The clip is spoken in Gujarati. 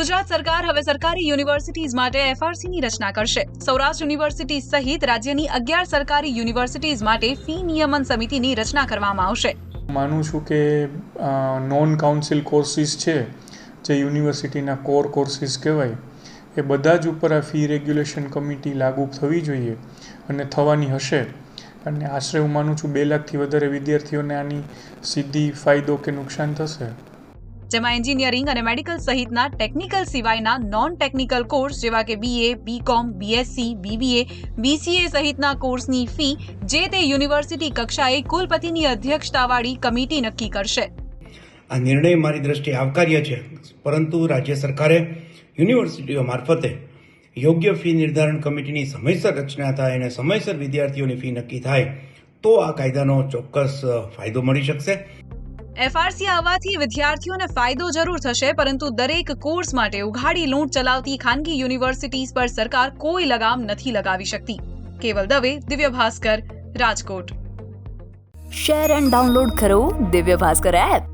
ગુજરાત સરકાર હવે સરકારી યુનિવર્સિટીઝ માટે એફઆરસીની રચના કરશે. સૌરાષ્ટ્ર યુનિવર્સિટી સહિત રાજ્યની અગિયાર સરકારી યુનિવર્સિટીઝ માટે ફી નિયમન સમિતિની રચના કરવામાં આવશે. માનું છું કે નોન કાઉન્સિલ કોર્સિસ છે, જે યુનિવર્સિટીના કોર કોર્સિસ કહેવાય, એ બધા જ ઉપર આ ફી રેગ્યુલેશન કમિટી લાગુ થવી જોઈએ અને થવાની હશે. અને આશરે હું માનું છું બે લાખથી વધારે વિદ્યાર્થીઓને આની સીધી ફાયદો કે નુકસાન થશે. જેમાં એન્જિનિયરિંગ અને મેડિકલ સહિતના ટેકનિકલ સિવાયના નોન ટેકનિકલ કોર્સ જેવા કે BA BCom BSc BBA BCA સહિતના કોર્સની ફી જે તે યુનિવર્સિટી કક્ષાએ કુલપતિની અધ્યક્ષતાવાળી કમિટી નક્કી કરશે. આ નિર્ણય મારી દ્રષ્ટિએ આવકાર્ય છે, પરંતુ રાજ્ય સરકારે યુનિવર્સિટીઓ મારફતે યોગ્ય ફી નિર્ધારણ કમિટીની સમયસર રચના થાય અને સમયસર વિદ્યાર્થીઓની ફી નક્કી થાય, તો આ કાયદાનો ચોક્કસ ફાયદો મળી શકશે. એફઆરસી આવવાથી વિદ્યાર્થીઓને ફાયદો જરૂર થશે, પરંતુ દરેક કોર્સ માટે ઉઘાડી લૂંટ ચલાવતી ખાનગી યુનિવર્સિટીઝ પર સરકાર કોઈ લગામ નથી લગાવી શકતી. Keval Dave Divya Bhaskar, Rajkot. Share and download કરો દિવ્ય ભાસ્કર એપ